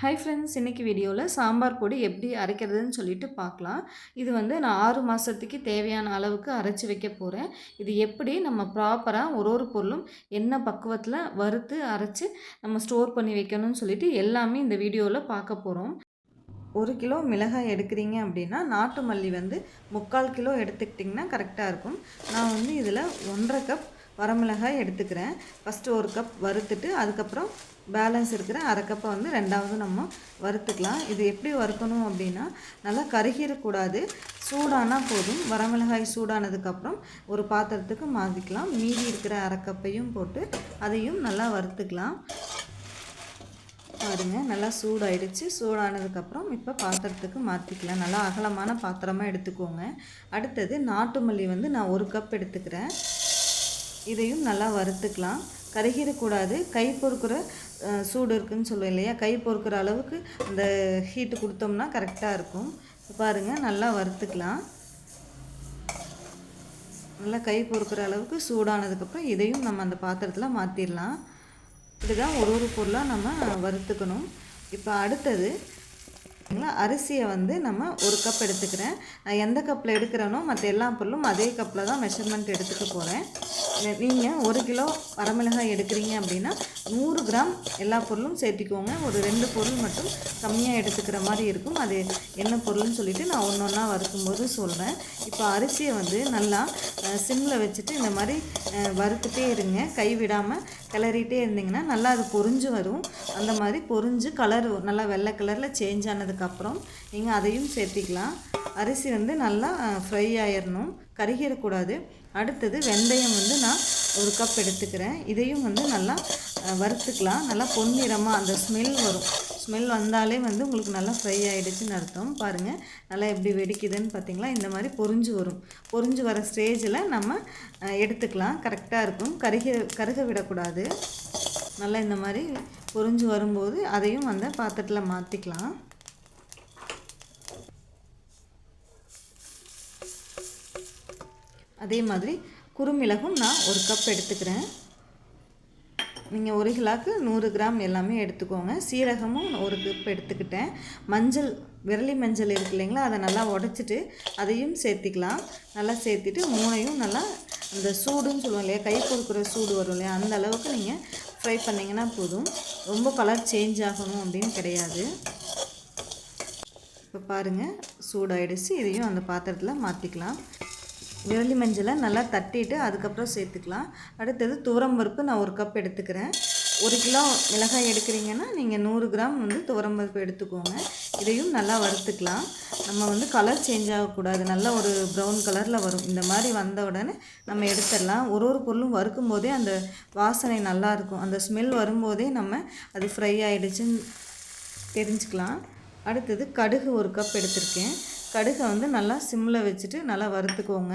Hi friends இன்றைக்கி வீடியோவில் சாம்பார் பொடி எப்படி அரைக்கிறதுன்னு சொல்லிட்டு பார்க்கலாம். இது வந்து நான் ஆறு மாதத்துக்கு தேவையான அளவுக்கு அரைச்சி வைக்க போகிறேன் இது எப்படி நம்ம ப்ராப்பராக ஒரு ஒரு பொருளும் என்ன பக்குவத்தில் வறுத்து அரைச்சி நம்ம ஸ்டோர் பண்ணி வைக்கணும்னு சொல்லிட்டு எல்லாமே இந்த வீடியோவில் பார்க்க போகிறோம் ஒரு கிலோ மிளகாய் எடுக்கிறீங்க அப்படின்னா நாட்டு மல்லி வந்து முக்கால் கிலோ எடுத்துக்கிட்டிங்கன்னா கரெக்டாக இருக்கும். நான் வந்து இதில் ஒன்றரை கப் வரமிளகாய் எடுத்துக்கிறேன். ஃபஸ்ட்டு ஒரு கப் வறுத்துட்டு அதுக்கப்புறம் பேலன்ஸ் இருக்கிற அரை கப்பை வந்து ரெண்டாவது நம்ம வறுத்துக்கலாம். இது எப்படி வறுக்கணும் அப்படின்னா நல்லா கருகிடக்கூடாது. சூடானால் போதும். வரமிளகாய் சூடானதுக்கப்புறம் ஒரு பாத்திரத்துக்கு மாற்றிக்கலாம் மீதி இருக்கிற அரை கப்பையும் போட்டு அதையும் நல்லா வறுத்துக்கலாம். பாருங்கள் நல்லா சூடாயிடுச்சு. சூடானதுக்கப்புறம் இப்போ பாத்திரத்துக்கு மாற்றிக்கலாம் நல்லா அகலமான பாத்திரமாக எடுத்துக்கோங்க. அடுத்தது நாட்டு மல்லி வந்து நான் ஒரு கப் எடுத்துக்கிறேன். இதையும் நல்லா வறுத்துக்கலாம். கருகிடக்கூடாது. கை பொறுக்கிற சூடு இருக்குதுன்னு சொல்லுவேன் இல்லையா? கை பொறுக்கிற அளவுக்கு அந்த ஹீட்டு கொடுத்தோம்னா கரெக்டாக இருக்கும். பாருங்கள் நல்லா வறுத்துக்கலாம். நல்லா கை பொறுக்கிற அளவுக்கு சூடானதுக்கப்புறம் இதையும் நம்ம அந்த பாத்திரத்தில் மாற்றிடலாம் இதுதான் ஒரு ஒரு பொருளாக நம்ம வறுத்துக்கணும். இப்போ அடுத்தது அரிசியை வந்து நம்ம ஒரு கப் எடுத்துக்கிறேன். நான் எந்த கப்பில் எடுக்கிறேனோ மற்ற எல்லா பொருளும் அதே கப்பில் தான் மெஷர்மெண்ட் எடுத்துக்க போகிறேன் நீங்கள் ஒரு கிலோ வரமிளகாய் எடுக்கிறீங்க அப்படின்னா நூறு கிராம் எல்லா பொருளும் சேர்த்திக்கோங்க. ஒரு ரெண்டு பொருள் மட்டும் கம்மியாக எடுத்துக்கிற மாதிரி இருக்கும். அது என்ன பொருள்னு சொல்லிவிட்டு நான் ஒன்று ஒன்றா வறுக்கும்போது சொல்கிறேன் இப்போ அரிசியை வந்து நல்லா சிம்மில் வச்சுட்டு இந்த மாதிரி வறுத்துட்டே இருங்க. கை விடாமல் கிளறிட்டே இருந்தீங்கன்னா நல்லா அது பொறிஞ்சு வரும். அந்த மாதிரி பொறிஞ்சு கலர் நல்லா வெள்ளை கலரில் சேஞ்ச் ஆனதுக்கு ஆனதுக்கப்புறம் நீங்கள் அதையும் சேர்த்திக்கலாம். அரிசி வந்து நல்லா ஃப்ரை ஆயிடணும் கருகிடக்கூடாது. அடுத்தது வெந்தயம் வந்து நான் ஒரு கப் எடுத்துக்கிறேன். இதையும் வந்து நல்லா வறுத்துக்கலாம். நல்லா பொன்னிறமாக அந்த ஸ்மெல் வரும். ஸ்மெல் வந்தாலே வந்து உங்களுக்கு நல்லா ஃப்ரை ஆகிடுச்சின்னு அர்த்தம். பாருங்கள் நல்லா எப்படி வெடிக்குதுன்னு பார்த்தீங்களா இந்த மாதிரி பொறிஞ்சு வரும். பொறிஞ்சு வர ஸ்டேஜில் நம்ம எடுத்துக்கலாம். கரெக்டாக இருக்கும். கருக கருக விடக்கூடாது. நல்லா இந்த மாதிரி பொறிஞ்சு வரும்போது அதையும் அந்த பாத்திரத்தில் மாற்றிக்கலாம் அதே மாதிரி குறுமிளகும் நான் ஒரு கப் எடுத்துக்கிறேன். நீங்கள் ஒரு கிலோக்கு நூறு கிராம் எல்லாமே எடுத்துக்கோங்க. சீரகமும் ஒரு கப் எடுத்துக்கிட்டேன். மஞ்சள் விரலி மஞ்சள் இருக்கு இல்லைங்களா? அதை நல்லா உடச்சிட்டு அதையும் சேர்த்திக்கலாம். நல்லா சேர்த்துட்டு மூணையும் நல்லா அந்த சூடுன்னு சொல்லுவோம் இல்லையா? கை கொடுக்குற சூடு வரும் இல்லையா? அந்த அளவுக்கு நீங்கள் ஃப்ரை பண்ணிங்கன்னா போதும். ரொம்ப கலர் சேஞ்ச் ஆகணும் அப்படின்னு கிடையாது. இப்போ பாருங்கள் சூடாயிடுச்சு. இதையும் அந்த பாத்திரத்தில் மாற்றிக்கலாம் விரலி மஞ்சளை நல்லா தட்டிட்டு அதுக்கப்புறம் சேர்த்துக்கலாம். அடுத்தது துவரம் பருப்பு நான் ஒரு கப் எடுத்துக்கிறேன். ஒரு கிலோ மிளகாய் எடுக்கிறீங்கன்னா நீங்கள் நூறு கிராம் வந்து துவரம் பருப்பு எடுத்துக்கோங்க. இதையும் நல்லா வறுத்துக்கலாம். நம்ம வந்து கலர் சேஞ்ச் ஆகக்கூடாது. நல்லா ஒரு ப்ரௌன் கலரில் வரும். இந்த மாதிரி வந்த உடனே நம்ம எடுத்துடலாம். ஒரு ஒரு பொருளும் வறுக்கும் போதே அந்த வாசனை நல்லாயிருக்கும் அந்த ஸ்மெல் வரும்போதே நம்ம அது ஃப்ரை ஆகிடுச்சுன்னு தெரிஞ்சுக்கலாம். அடுத்தது கடுகு ஒரு கப் எடுத்திருக்கேன். கடுகை வந்து நல்லா சிம்மில் வச்சுட்டு நல்லா வறுத்துக்கோங்க.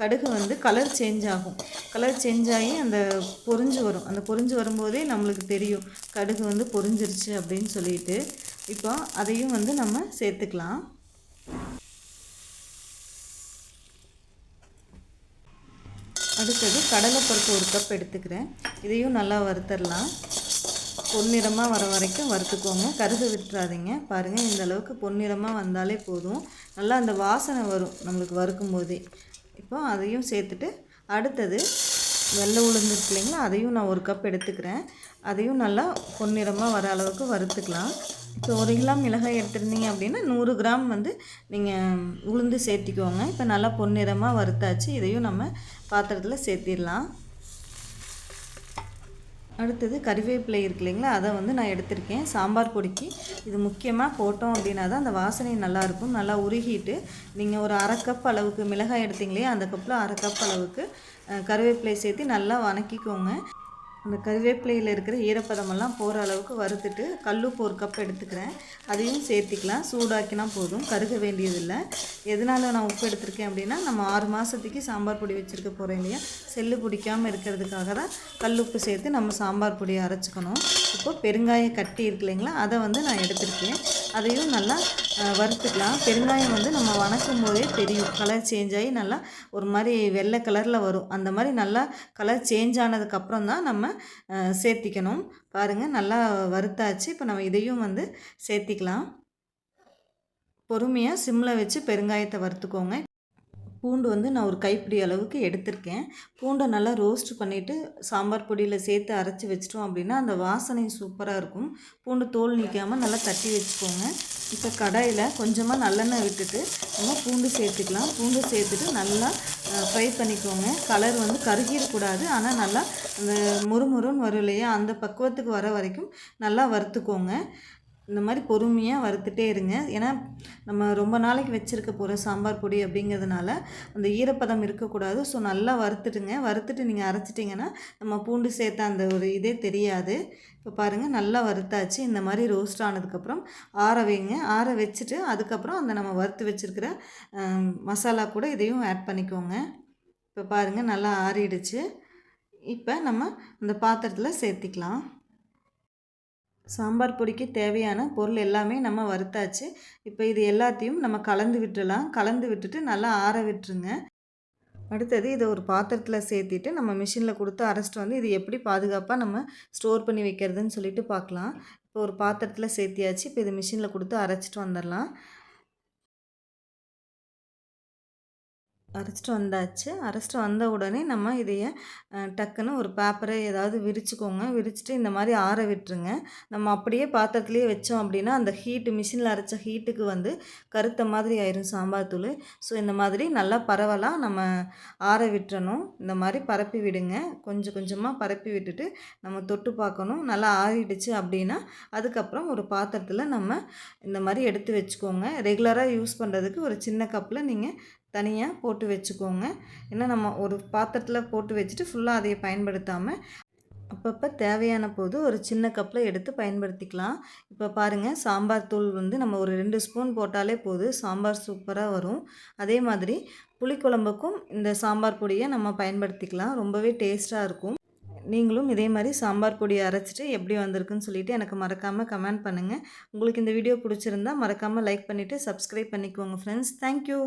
கடுகு வந்து கலர் சேஞ்ச் ஆகும். கலர் சேஞ்ச் ஆகி அந்த பொறிஞ்சு வரும். அந்த பொறிஞ்சு வரும்போதே நம்மளுக்கு தெரியும். கடுகு வந்து பொறிஞ்சிருச்சு அப்படின்னு சொல்லிட்டு. இப்போ அதையும் வந்து நம்ம சேர்த்துக்கலாம். அடுத்தது கடலைப்பருப்பு ஒரு கப் எடுத்துக்கிறேன். இதையும் நல்லா வறுத்தரலாம். பொன்னிறமாக வர வரைக்கும் வறுத்துக்கோங்க. கருது விட்டுறாதீங்க. பாருங்கள் இந்த அளவுக்கு பொன்னிறமாக வந்தாலே போதும். நல்லா அந்த வாசனை வரும் நம்மளுக்கு வறுக்கும் போதே இப்போ அதையும் சேர்த்துட்டு அடுத்தது வெள்ளை உளுந்து இருக்கு இல்லைங்களா? அதையும் நான் ஒரு கப் எடுத்துக்கிறேன். அதையும் நல்லா பொன்னிறமாக வர அளவுக்கு வறுத்துக்கலாம். இப்போ ஒரு கிலோ மிளகாய் எடுத்துருந்தீங்க அப்படின்னா நூறு கிராம் வந்து நீங்கள் உளுந்து சேர்த்திக்கோங்க. இப்போ நல்லா பொன்னிறமாக வறுத்தாச்சு. இதையும் நம்ம பாத்திரத்தில் சேர்த்திடலாம். அடுத்தது கறிவேப்பிலை இருக்கு இல்லைங்களா? அதை வந்து நான் எடுத்திருக்கேன். சாம்பார் பொடிக்கு. இது முக்கியமாக போட்டோம் அப்படின்னா தான் அந்த வாசனை நல்லாயிருக்கும். நல்லா உருகிட்டு நீங்கள் ஒரு அரை கப் அளவுக்கு மிளகாய் எடுத்தீங்களே அந்த கப்பில் அரை கப் அளவுக்கு கருவேப்பிலை சேர்த்து நல்லா வணக்கிக்கோங்க. அந்த கருவேப்பிலையில் இருக்கிற ஈரப்பதமெல்லாம் போகிற அளவுக்கு வறுத்துட்டு கல்லுப்பு ஒரு கப் எடுத்துக்கிறேன். அதையும் சேர்த்திக்கலாம். சூடாக்கினா போதும். கருக வேண்டியதில்லை. எதனால் நான் உப்பு எடுத்திருக்கேன் அப்படின்னா நம்ம ஆறு மாதத்துக்கு சாம்பார் பொடி வச்சுருக்க போகிறோம் இல்லையா? செல்லு பிடிக்காமல் இருக்கிறதுக்காக தான் கல்லுப்பு சேர்த்து நம்ம சாம்பார் பொடியை அரைச்சிக்கணும். இப்போ பெருங்காயம் கட்டி இருக்கு இல்லைங்களா? அதை வந்து நான் எடுத்திருக்கேன். அதையும் நல்லா வறுத்துக்கலாம். பெருங்காயம் வந்து நம்ம வணக்கும் போதே தெரியும். கலர் சேஞ்ச் ஆகி நல்லா ஒரு மாதிரி வெள்ளை கலரில் வரும். அந்த மாதிரி நல்லா கலர் சேஞ்ச் ஆனதுக்கப்புறம் தான் நம்ம சேர்த்திக்கணும். பாருங்கள் நல்லா வறுத்தாச்சு. இப்போ நம்ம இதையும் வந்து சேர்த்திக்கலாம். பொறுமையாக சிம்மில் வச்சு பெருங்காயத்தை வறுத்துக்கோங்க. பூண்டு வந்து நான் ஒரு கைப்பிடி அளவுக்கு எடுத்திருக்கேன். பூண்டை நல்லா ரோஸ்ட் பண்ணிவிட்டு சாம்பார் பொடியில் சேர்த்து அரைச்சி வச்சிட்டோம் அப்படின்னா அந்த வாசனை சூப்பராக இருக்கும். பூண்டு தோல் நிற்காமல் நல்லா தட்டி வச்சுக்கோங்க. இப்போ கடாயில் கொஞ்சமாக நல்லெண்ணெய் விட்டுட்டு நம்ம பூண்டு சேர்த்துக்கலாம். பூண்டு சேர்த்துட்டு நல்லா ஃப்ரை பண்ணிக்கோங்க. கலர் வந்து கருகிடக்கூடாது. ஆனால் நல்லா அந்த முறுமுறுன்னு வரும் இல்லையா அந்த பக்குவத்துக்கு வர வரைக்கும் நல்லா வறுத்துக்கோங்க. இந்த மாதிரி பொறுமையாக வறுத்துட்டே இருங்க. ஏன்னா நம்ம ரொம்ப நாளைக்கு வச்சுருக்க போகிற சாம்பார் பொடி அப்படிங்கிறதுனால அந்த ஈரப்பதம் இருக்கக்கூடாது. ஸோ நல்லா வறுத்துட்டுங்க வறுத்துட்டு நீங்கள் அரைச்சிட்டிங்கன்னா நம்ம பூண்டு சேர்த்த அந்த ஒரு இதே தெரியாது. இப்போ பாருங்கள் நல்லா வறுத்தாச்சு. இந்த மாதிரி ரோஸ்ட் ஆனதுக்கப்புறம் ஆற வைங்க. ஆற வச்சுட்டு அதுக்கப்புறம் அந்த நம்ம வறுத்து வச்சுருக்கிற மசாலா கூட இதையும் ஆட் பண்ணிக்கோங்க. இப்போ பாருங்கள் நல்லா ஆறிடுச்சு. இப்போ நம்ம அந்த பாத்திரத்தில் சேர்த்திக்கலாம். சாம்பார் பொடிக்கு தேவையான பொருள் எல்லாமே நம்ம வறுத்தாச்சு. இப்போ இது எல்லாத்தையும் நம்ம கலந்து விட்டுடலாம். கலந்து விட்டுட்டு நல்லா ஆற விட்டுருங்க. அடுத்தது இதை ஒரு பாத்திரத்தில் சேர்த்திட்டு நம்ம மிஷினில் கொடுத்து அரைச்சிட்டு வந்து இது எப்படி பாதுகாப்பாக நம்ம ஸ்டோர் பண்ணி வைக்கிறதுன்னு சொல்லிட்டு பார்க்கலாம். இப்போ ஒரு பாத்திரத்தில் சேர்த்தியாச்சு. இப்போ இது மிஷினில் கொடுத்து அரைச்சிட்டு வந்துடலாம். அரைச்சிட்டு வந்தாச்சு. அரைச்சிட்டு வந்த உடனே நம்ம இதைய டக்குன்னு ஒரு பேப்பரை ஏதாவது விரிச்சுக்கோங்க. விரிச்சிட்டு இந்த மாதிரி ஆற விட்டுருங்க. நம்ம அப்படியே பாத்திரத்துலேயே வச்சோம் அப்படின்னா அந்த ஹீட்டு மிஷினில் அரைச்ச ஹீட்டுக்கு வந்து கருத்த மாதிரி ஆயிரும் சாம்பார் தூள். ஸோ இந்த மாதிரி நல்லா பரவலாக நம்ம ஆற விட்டுறணும். இந்த மாதிரி பரப்பி விடுங்க. கொஞ்சம் கொஞ்சமாக பரப்பி விட்டுட்டு நம்ம தொட்டு பார்க்கணும். நல்லா ஆறிடுச்சு அப்படின்னா அதுக்கப்புறம் ஒரு பாத்திரத்தில் நம்ம இந்த மாதிரி எடுத்து வச்சுக்கோங்க. ரெகுலராக யூஸ் பண்ணுறதுக்கு ஒரு சின்ன கப்பில் நீங்கள் தனியாக போட்டு வச்சுக்கோங்க. ஏன்னா நம்ம ஒரு பாத்திரத்தில் போட்டு வச்சுட்டு ஃபுல்லாக அதை பயன்படுத்தாமல் அப்பப்போ தேவையான போது ஒரு சின்ன கப்பில் எடுத்து பயன்படுத்திக்கலாம். இப்போ பாருங்கள் சாம்பார் தூள் வந்து நம்ம ஒரு ரெண்டு ஸ்பூன் போட்டாலே போதும் சாம்பார் சூப்பராக வரும். அதே மாதிரி புளிக்குழம்புக்கும் இந்த சாம்பார் பொடியை நம்ம பயன்படுத்திக்கலாம். ரொம்பவே டேஸ்ட்டாக இருக்கும். நீங்களும் இதே மாதிரி சாம்பார் பொடியை அரைச்சிட்டு எப்படி வந்திருக்குன்னு சொல்லிவிட்டு எனக்கு மறக்காமல் கமெண்ட் பண்ணுங்கள் உங்களுக்கு இந்த வீடியோ பிடிச்சிருந்தா மறக்காமல் லைக் பண்ணிவிட்டு சப்ஸ்கிரைப் பண்ணிக்கோங்க ஃப்ரெண்ட்ஸ் தேங்க்யூ